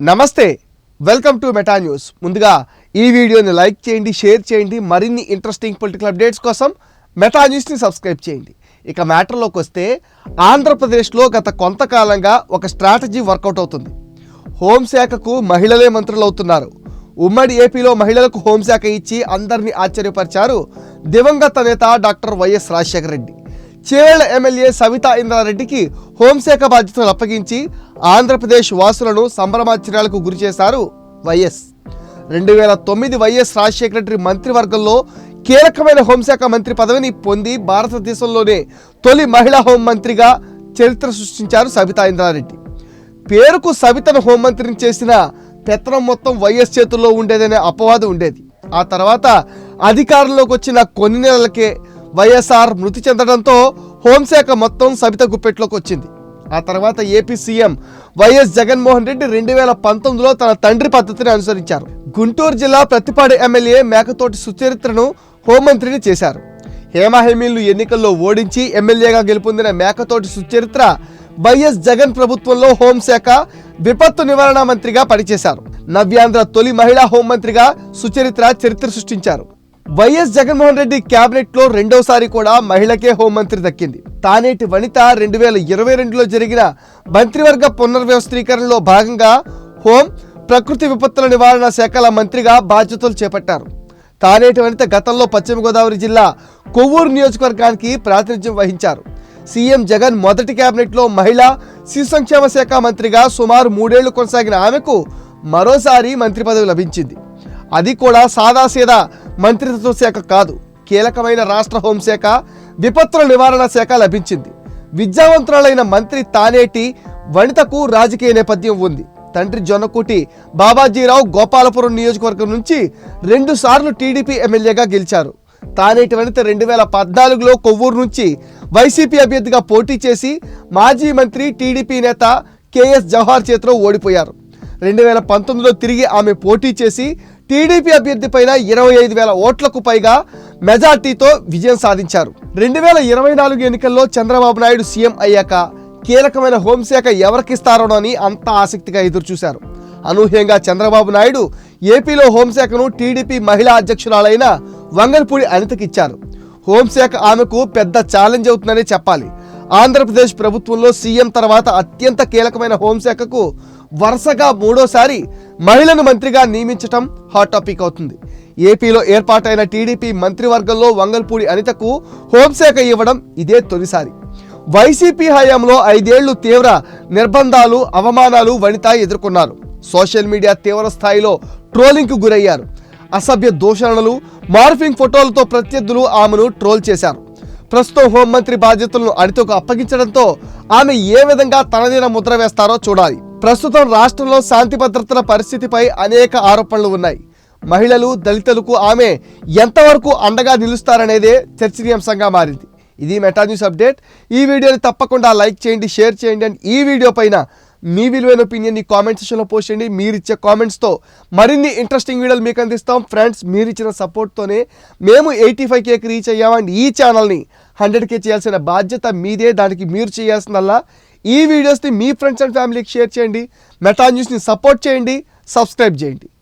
నమస్తే welcome to meta news. ముందుగా ఈ వీడియోని లైక్ చేయండి షేర్ చేయండి మరిన్ని ఇంట్రెస్టింగ్ పొలిటికల్ అప్డేట్స్ కోసం మెటా న్యూస్ని సబ్స్క్రైబ్ చేయండి. ఇక మ్యాటర్లోకి వస్తే ఆంధ్రప్రదేశ్లో గత కొంతకాలంగా ఒక స్ట్రాటజీ వర్కౌట్ అవుతుంది. హోంశాఖకు మహిళలే మంత్రులు అవుతున్నారు ఉమ్మడి ఏపీలో మహిళలకు హోంశాఖ ఇచ్చి అందరినీ ఆశ్చర్యపరిచారు దివంగత నేత doctor Y S Rajasekhara Reddy. Chevella MLA Savitha ఇంద్రారెడ్డికి హోంశాఖ బాధ్యతలు అప్పగించి ఆంధ్రప్రదేశ్ వాసులను సంభ్రమాశ్చర్యాలకు గురి చేశారు వైఎస్. రెండు వేల తొమ్మిది వైఎస్ రాజశేఖర రెడ్డి మంత్రివర్గంలో కీలకమైన హోంశాఖ మంత్రి పదవిని పొంది భారతదేశంలోనే తొలి మహిళా హోంమంత్రిగా చరిత్ర సృష్టించారు సవితా ఇంద్రారెడ్డి. పేరుకు సవితను హోంమంత్రిని చేసిన పెత్తనం మొత్తం వైఎస్ చేతుల్లో ఉండేదనే అపవాదం ఉండేది. ఆ తర్వాత అధికారంలోకి వచ్చిన కొన్ని నెలలకే వైఎస్ఆర్ మృతి చెందడంతో హోంశాఖ మొత్తం సబిత గుప్పెట్లోకి వచ్చింది. ఆ తర్వాత AP CM Y S Jaganmohan Reddy రెండు వేల పంతొమ్మిదిలో తన తండ్రి పద్ధతిని అనుసరించారు. గుంటూరు జిల్లా ప్రతిపాడు ఎమ్మెల్యే మేకతోటి సుచరిత్రను హోంమంత్రిని చేశారు. హేమహేమీలు ఎన్నికల్లో ఓడించి ఎమ్మెల్యేగా గెలుపొందిన మేకతోటి సుచరిత్ర వైఎస్ జగన్ ప్రభుత్వంలో హోంశాఖ విపత్తు నివారణ మంత్రిగా పనిచేశారు. నవ్యాంధ్ర తొలి మహిళా హోంమంత్రిగా సుచరిత్ర చరిత్ర సృష్టించారు. వైఎస్ జగన్మోహన్ రెడ్డి కేబినెట్లో రెండోసారి కూడా మహిళకే హోంమంత్రి దక్కింది. తానేటి వనిత రెండు వేల ఇరవై రెండులో జరిగిన మంత్రివర్గ పునర్వ్యవస్థీకరణలో భాగంగా హోం ప్రకృతి విపత్తుల నివారణ శాఖల మంత్రిగా బాధ్యతలు చేపట్టారు. తానేటి వనిత గతంలో పశ్చిమ గోదావరి జిల్లా కొవ్వూరు నియోజకవర్గానికి ప్రాతినిధ్యం వహించారు. సీఎం జగన్ మొదటి కేబినెట్లో మహిళా శిశు సంక్షేమ శాఖ మంత్రిగా సుమారు మూడేళ్ళు కొనసాగిన ఆమెకు మరోసారి మంత్రి పదవి లభించింది. అది కూడా సాదాసీదా మంత్రిత్వ శాఖ కాదు. కీలకమైన రాష్ట్ర హోంశాఖ విపత్తుల నివారణ శాఖ లభించింది. విద్యావంతురాలైన మంత్రి తానేటి వనితకు రాజకీయ నేపథ్యం ఉంది. తండ్రి జొన్నకుటి బాబాజీరావు గోపాలపురం నియోజకవర్గం నుంచి రెండు సార్లు టీడీపీ ఎమ్మెల్యేగా గెలిచారు. తానేటి వనిత రెండు వేల పద్నాలుగులో కొవ్వూరు నుంచి వైసీపీ అభ్యర్థిగా పోటీ చేసి మాజీ మంత్రి టీడీపీ నేత కేఎస్ జవహర్ చేతిలో ఓడిపోయారు. రెండు వేల పంతొమ్మిదిలో తిరిగి ఆమె పోటీ చేసి టీడీపీ అభ్యర్థి పైన ఇరవై ఐదు వేల ఓట్లకు పైగా మెజార్టీతో విజయం సాధించారు. రెండు వేల ఇరవై నాలుగు ఎన్నికల్లో చంద్రబాబు నాయుడు సీఎం అయ్యాక కీలకమైన హోంశాఖ ఎవరికిస్తారోనని అంతా ఆసక్తిగా ఎదురుచూశారు. అనూహ్యంగా చంద్రబాబు నాయుడు ఏపీలో హోంశాఖను టీడీపీ మహిళా అధ్యక్షురాలైన వంగల్పూడి అనితకిచ్చారు. హోంశాఖ ఆమెకు పెద్ద ఛాలెంజ్ అవుతుందనే చెప్పాలి. ఆంధ్రప్రదేశ్ ప్రభుత్వంలో సీఎం తర్వాత అత్యంత కీలకమైన హోంశాఖకు వరుసగా మూడోసారి మహిళను మంత్రిగా నియమించటం హాట్ టాపిక్ అవుతుంది. ఏపీలో ఏర్పాటైన టీడీపీ మంత్రివర్గంలో వంగల్పూడి అనితకు హోంశాఖ ఇవ్వడం ఇదే తొలిసారి. వైసీపీ హయాంలో ఐదేళ్ళు తీవ్ర నిర్బంధాలు అవమానాలు వనిత ఎదుర్కొన్నారు. సోషల్ మీడియా తీవ్ర స్థాయిలో ట్రోలింగ్కు గురయ్యారు. అసభ్య దూషణలు మార్ఫింగ్ ఫోటోలతో ప్రత్యర్థులు ఆమెను ట్రోల్ చేశారు. ప్రస్తుతం హోంమంత్రి బాధ్యతలను అనితకు అప్పగించడంతో ఆమె ఏ విధంగా తనదైన ముద్ర వేస్తారో చూడాలి. ప్రస్తుతం రాష్ట్రంలో శాంతి భద్రతల పరిస్థితిపై అనేక ఆరోపణలు ఉన్నాయి. మహిళలు దళితులకు ఆమె ఎంతవరకు అండగా నిలుస్తారనేదే చర్చనీయాంశంగా మారింది. ఇది మెటా న్యూస్ అప్డేట్. ఈ వీడియోని తప్పకుండా లైక్ చేయండి షేర్ చేయండి అండ్ ఈ వీడియో పైన మీ విలువైన ఒపీనియన్ని కామెంట్ సెక్షన్లో పోస్ట్ చేయండి. మీరు ఇచ్చే కామెంట్స్తో మరిన్ని ఇంట్రెస్టింగ్ వీడియోలు మీకు అందిస్తాం. ఫ్రెండ్స్ మీరు ఇచ్చిన సపోర్ట్తోనే మేము ఎయిటీ ఫైవ్ కేకి రీచ్ అయ్యామండి ఈ ఛానల్ని హండ్రెడ్ కే చేయాల్సిన బాధ్యత మీదే. దానికి మీరు చేయాల్సిందల్లా ఈ వీడియోస్ని మీ ఫ్రెండ్స్ అండ్ ఫ్యామిలీకి షేర్ చేయండి. మెటా న్యూస్ని సపోర్ట్ చేయండి. సబ్స్క్రైబ్ చేయండి.